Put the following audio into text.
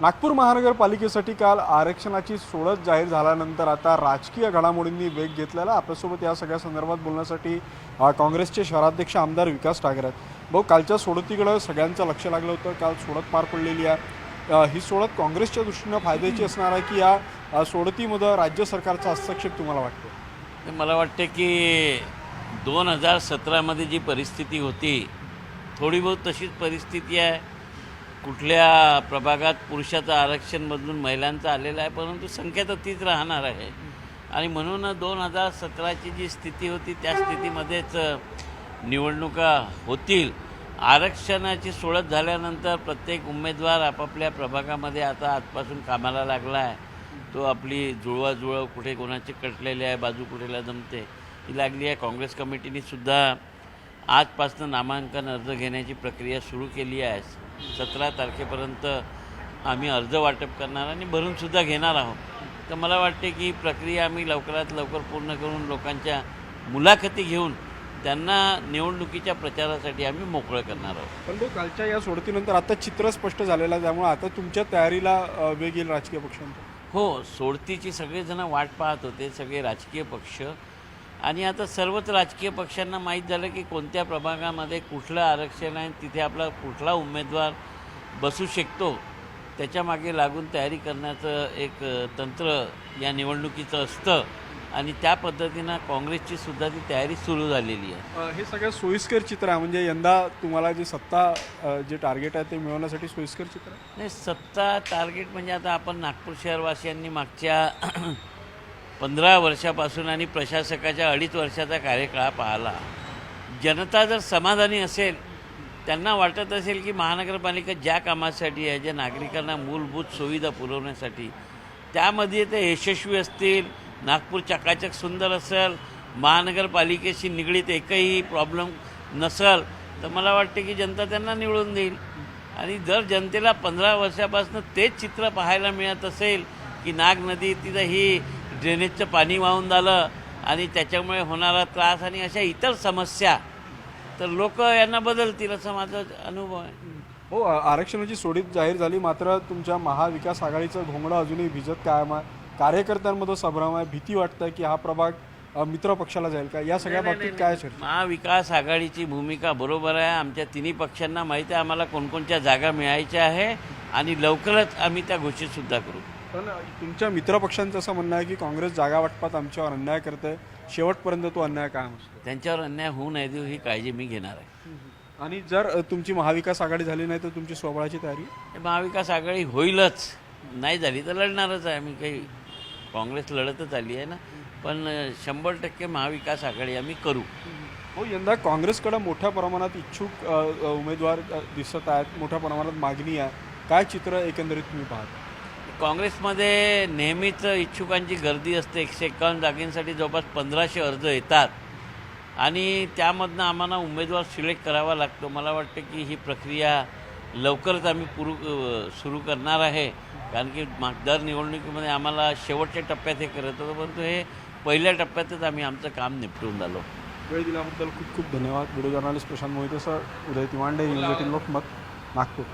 नागपूर महानगरपालिकेसाठी काल आरक्षणाची सोडत जाहीर झाल्यानंतर आता राजकीय घडामोडींनी वेग घेतलेला आपल्यासोबत या सगळ्या संदर्भात बोलण्यासाठी काँग्रेसचे शहराध्यक्ष आमदार विकास ठाकरे आहेत. भाऊ कालच्या सोडतीकडं सगळ्यांचं लक्ष लागलं होतं. काल सोडत पार पडलेली आहे. ही सोडत काँग्रेसच्या दृष्टीनं फायद्याची असणार आहे की या सोडतीमध्ये राज्य सरकारचा हस्तक्षेप तुम्हाला वाटतो? मला वाटते की दोन हजार सतरामध्ये जी परिस्थिती होती थोडी बहुत तशीच परिस्थिती आहे. कुठल्या प्रभागात पुरुषाचं आरक्षण महिलांचं आलेलं आहे परंतु संख्या तर तीच राहणार आहे. आणि म्हणून दोन हजार सतराची जी स्थिती होती त्या स्थितीमध्येच निवडणुका होतील. आरक्षणाची सोडत झाल्यानंतर प्रत्येक उमेदवार आपापल्या प्रभागामध्ये आता आजपासून कामाला लागला आहे. तो आपली जुळवाजुळव कुठे कोणाचे कटलेले आहे बाजू कुठेला जमते ही लागली आहे. काँग्रेस कमिटीने सुद्धा आजपासून नामांकन अर्ज घेण्याची प्रक्रिया सुरू केली आहे. सतरा तारखेपर्यंत आम्ही अर्ज वाटप करणार आणि भरूनसुद्धा घेणार आहोत. तर मला वाटते की प्रक्रिया आम्ही लवकरात लवकर पूर्ण करून लोकांच्या मुलाखती घेऊन त्यांना निवडणुकीच्या प्रचारासाठी आम्ही मोकळं करणार आहोत. पण तो कालच्या या सोडतीनंतर आता चित्र स्पष्ट झालेलं आहे त्यामुळे आता तुमच्या तयारीला वेग येईल राजकीय पक्षांचा. हो सोडतीची सगळेजण वाट पाहत होते सगळे राजकीय पक्ष. आणि आता सर्वच राजकीय पक्षांना माहीत झालं की कोणत्या प्रभागामध्ये कुठलं आरक्षण आहे तिथे आपला कुठला उमेदवार बसू शकतो त्याच्यामागे लागून तयारी करण्याचं एक तंत्र या निवडणुकीचं असतं. आणि त्या पद्धतीनं काँग्रेसची सुद्धा ती तयारी सुरू झालेली आहे. हे सगळं सोयीस्कर चित्र आहे. म्हणजे यंदा तुम्हाला जे सत्ता जे टार्गेट आहे ते मिळवण्यासाठी सोयीस्कर चित्र नाही सत्ता टार्गेट म्हणजे आता आपण नागपूर शहरवासियांनी मागच्या पंधरा वर्षापासून आणि प्रशासकाच्या अडीच वर्षाचा कार्यकाळ पाहिला. जनता जर समाधानी असेल त्यांना वाटत असेल की महानगरपालिका ज्या कामासाठी आहे ज्या नागरिकांना मूलभूत सुविधा पुरवण्यासाठी त्यामध्ये ते यशस्वी असतील नागपूर चकाचक सुंदर असेल महानगरपालिकेशी निगडीत एकही प्रॉब्लेम नसेल तर मला वाटते की जनता त्यांना निवडून देईल. आणि जर जनतेला पंधरा वर्षापासून तेच चित्र पाहायला मिळत असेल की नाग नदी तिथं ही ड्रेनेजचं पाणी वाहून झालं आणि त्याच्यामुळे होणारा त्रास आणि अशा इतर समस्या तर लोक यांना बदलतील असा माझा अनुभव आहे. हो आरक्षणाची सोडीत जाहीर झाली मात्र तुमच्या महाविकास आघाडीचं घोंगडं अजूनही भिजत कायम आहे. कार्यकर्त्यांमध्ये संभ्रम आहे. भीती वाटतं की हा प्रभाग मित्र पक्षाला जाईल का? या सगळ्या बाबतीत काय चर्चा? महाविकास आघाडीची भूमिका बरोबर आहे. आमच्या तिन्ही पक्षांना माहिती आहे. आम्हाला कोणकोणत्या जागा मिळायच्या आहे आणि लवकरच आम्ही त्या घोषितसुद्धा करू. पण तुमच्या मित्रपक्षांचं असं म्हणणं आहे की काँग्रेस जागा वाटपात आमच्यावर अन्याय करते शेवटपर्यंत तो अन्याय कायम असतो त्यांच्यावर अन्याय होऊ नये देऊ ही काळजी मी घेणार आहे. आणि जर तुमची महाविकास आघाडी झाली नाही तर तुमची स्वबळाची तयारी? महाविकास आघाडी होईलच. नाही झाली तर लढणारच आहे. आम्ही काही काँग्रेस लढतच आली आहे ना. पण शंभर टक्के महाविकास आघाडी आम्ही करू. हो यंदा काँग्रेसकडे मोठ्या प्रमाणात इच्छुक उमेदवार दिसत आहेत. मोठ्या प्रमाणात मागणी आहे. काय चित्र एकंदरीत तुम्ही पाहता? काँग्रेसमध्ये नेहमीच इच्छुकांची गर्दी असते. एकशे एक्कावन्न जागेंसाठी जवळपास पंधराशे अर्ज येतात. आणि त्यामधनं आम्हाला उमेदवार सिलेक्ट करावा लागतो. मला वाटतं की ही प्रक्रिया लवकरच आम्ही पुरू सुरू करणार आहे. कारण की माग दर निवडणुकीमध्ये आम्हाला शेवटच्या टप्प्यात हे करत होतं. परंतु हे पहिल्या टप्प्यातच आम्ही आमचं काम निपटून झालो. वेळ दिल्याबद्दल खूप खूप धन्यवाद. Video journalist Prashant Mohite sir Uday Tiwande Lokmat Nagpur.